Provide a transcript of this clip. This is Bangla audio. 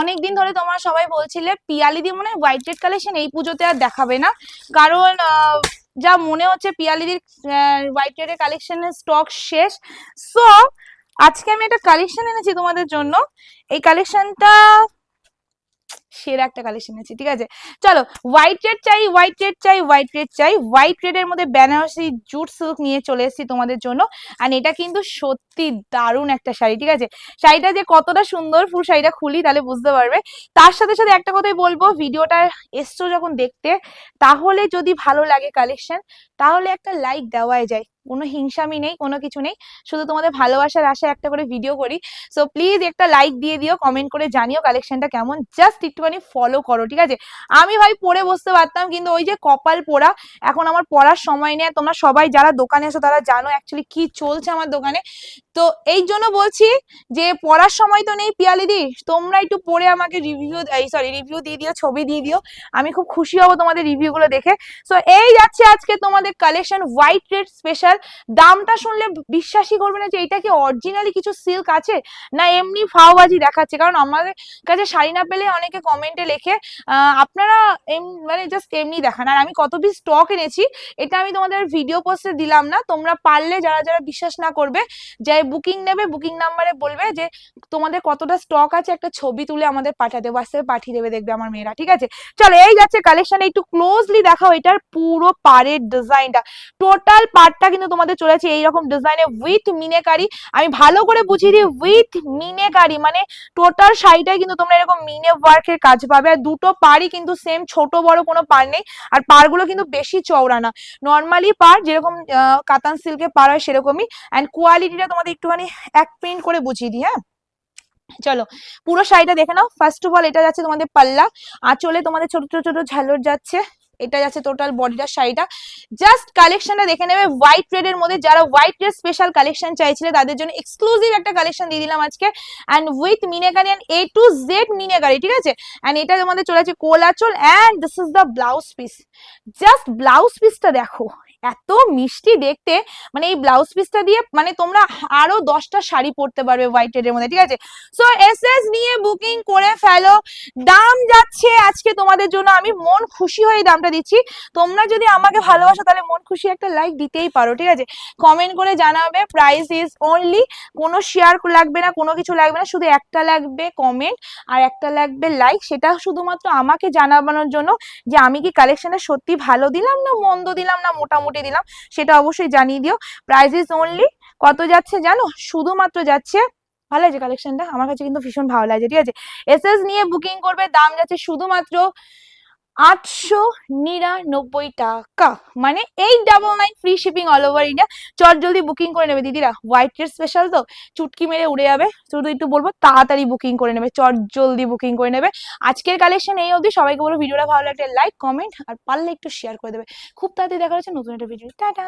অনেকদিন ধরে তোমার সবাই বলছিলে পিয়ালি দি মনে হয় হোয়াইট রেড কালেকশন এই পুজোতে আর দেখাবে না। কারণ যা মনে হচ্ছে পিয়ালিদির হোয়াইট রেডের কালেকশনের স্টক শেষ। সো আজকে আমি একটা কালেকশন এনেছি তোমাদের জন্য। এই কালেকশনটা সেরা একটা কালেকশন আছে ঠিক আছে? চলো হোয়াইট রেড চাই হোয়াইট রেড চাই হোয়াইট রেড চাই। হোয়াইট রেডের মধ্যে বেনারসি জুট সিল্ক নিয়ে চলে এসেছি তোমাদের জন্য। আর এটা কিন্তু সত্যি দারুণ একটা শাড়ি, ঠিক আছে? শাড়িটা যে কতটা সুন্দর, ফুল শাড়িটা খুলি তাহলে বুঝতে পারবে। তার সাথে সাথে একটা কথাই বলব, ভিডিওটা এসছো যখন দেখতে, তাহলে যদি ভালো লাগে কালেকশন তাহলে একটা লাইক দেওয়াই যায়। কোনো হিংসামি নেই, কোনো কিছু নেই। শুধু তোমাদের ভালোবাসার আশায় একটা করে ভিডিও করি। সো প্লিজ একটা লাইক দিয়ে দিও কমেন্ট করে জানিও কালেকশনটা কেমন। জাস্ট একটুখানি ফলো করো, ঠিক আছে? আমি ভাই পরে বসতে পারতাম, কিন্তু ওই যে কপাল পোড়া, এখন আমার পড়ার সময় নেই। তোমরা সবাই যারা দোকানে আছো, তারা জানো অ্যাকচুয়ালি কি চলছে আমার দোকানে। তো এই জন্য বলছি যে, পড়ার সময় তো নেই পিয়ালিদি তোমরা একটু পড়ে আমাকে রিভিউ এই সরি রিভিউ দিয়ে দিও, ছবি দিয়ে দিও। আমি খুব খুশি হব তোমাদের রিভিউগুলো দেখে। সো এই যাচ্ছে আজকে তোমাদের কালেকশন হোয়াইট রেড স্পেশাল দামটা শুনলে বিশ্বাসই করবে না যে এটা কি অরিজিনালি কিছু সিল্ক আছে না এমনি ফাওবাজি দেখাচ্ছে? কারণ আমাদের কাছে শাড়ি না পেলে অনেকে কমেন্টে লেখে আপনারা এম- মানে জাস্ট এমনি দেখান। আর আমি কত পিস স্টক এনেছি, এটা আমি তোমাদের ভিডিও পোস্টে দিলাম না। তোমরা পারলে যারা যারা বিশ্বাস না করবে যে বুকিং নেবে বুকিং নাম্বারে বলবে যে তোমাদের কতটা স্টক আছে, একটা ছবি তুলে আমাদের পাঠাতে হোয়াটসঅ্যাপে পাঠিয়ে দেবে দেখবে আমার মেয়েরা, ঠিক আছে? চলো, এই যাচ্ছে কালেকশন একটু ক্লোজলি দেখাও এটার পুরো পাড়ের ডিজাইনটা টোটাল পার্টটা কিন্তু তোমাদের চলে চলেছে এইরকম ডিজাইনে উইথ মিনেকারি। আমি ভালো করে বুঝিয়ে দিই উইথ মিনেকারি মানে টোটাল শাড়িটাই কিন্তু তোমরা এরকম মিনে ওয়ার্কের কাজ পাবে। আর দুটো পাড়ই কিন্তু সেম ছোট বড় কোনো পাড় নেই। আর পাড়গুলো কিন্তু বেশি চওড়া না নর্মালি পাড় যেরকম কাতান সিল্কের পাড় হয় সেরকমই। অ্যান্ড কোয়ালিটিটা তোমাদের একটুখানি এক প্রিন্ট করে বুঝিয়ে দিই হ্যাঁ? চলো, পুরো শাড়িটা দেখে নাও। ফার্স্ট অফ অল এটা যাচ্ছে তোমাদের পাল্লা। আঁচলে তোমাদের ছোট ছোট ছোট ঝালর যাচ্ছে। এটা যাচ্ছে টোটাল বডিটার শাড়িটা। জাস্ট কালেকশনটা দেখে নেবে হোয়াইট রেড এর মধ্যে যারা হোয়াইট রেড স্পেশাল কালেকশন চাইছিলে, তাদের জন্য এক্সক্লুসিভ একটা কালেকশন দিয়ে দিলাম আজকে। And with Meenakari and A to Z Meenakari ঠিক আছে? অ্যান্ড এটা আমাদের চলে আছে কোলাচল and this is the blouse piece just blouse পিসটা দেখো, এত মিষ্টি দেখতে। মানে এই ব্লাউজ পিসটা দিয়ে মানে তোমরা আরও দশটা শাড়ি পরতে পারবে হোয়াইট রেড এর মধ্যে, ঠিক আছে? সো এস এস নিয়ে বুকিং করে ফেলো। দাম যাচ্ছে আজকে তোমাদের জন্য, আমি মন খুশি হয়ে দামটা দিচ্ছি। তোমরা যদি আমাকে ভালোবাসো, তাহলে মন খুশি একটা লাইক দিতেই পারো, ঠিক আছে? কমেন্ট করে জানাবে প্রাইস ইজ অনলি কোনো শেয়ার লাগবে না, কোনো কিছু লাগবে না, শুধু একটা লাগবে কমেন্ট আর একটা লাগবে লাইক সেটা শুধুমাত্র আমাকে জানাবানোর জন্য যে আমি কি কালেকশনে সত্যি ভালো দিলাম না, মন্দ দিলাম না, মোটামুটি দিলাম, সেটা অবশ্যই জানিয়ে দিও। প্রাইস ইজ অনলি কত যাচ্ছে জানো? শুধুমাত্র যাচ্ছে, ভালো লাগছে কালেকশনটা আমার কাছে কিন্তু ভীষণ ভালো লাগছে, ঠিক আছে? এসএস নিয়ে বুকিং করবে, দাম যাচ্ছে শুধুমাত্র আটশো নিরানব্বই টাকা। মানে এই double nine free shipping all over India চট জলদি বুকিং করে নেবে দিদিরা। হোয়াইট রেড স্পেশাল তো? চুটকি মেরে উড়ে যাবে। শুধু একটু বলব, তাড়াতাড়ি বুকিং করে নেবে। চট জলদি বুকিং করে নেবে। আজকের কালেকশন এই অবধি। সবাইকে বলব, ভিডিওটা ভালো লাগলে লাইক কমেন্ট আর পারলে একটু শেয়ার করে দেবে। খুব তাড়াতাড়ি দেখা হচ্ছে নতুন একটা ভিডিও টাটা!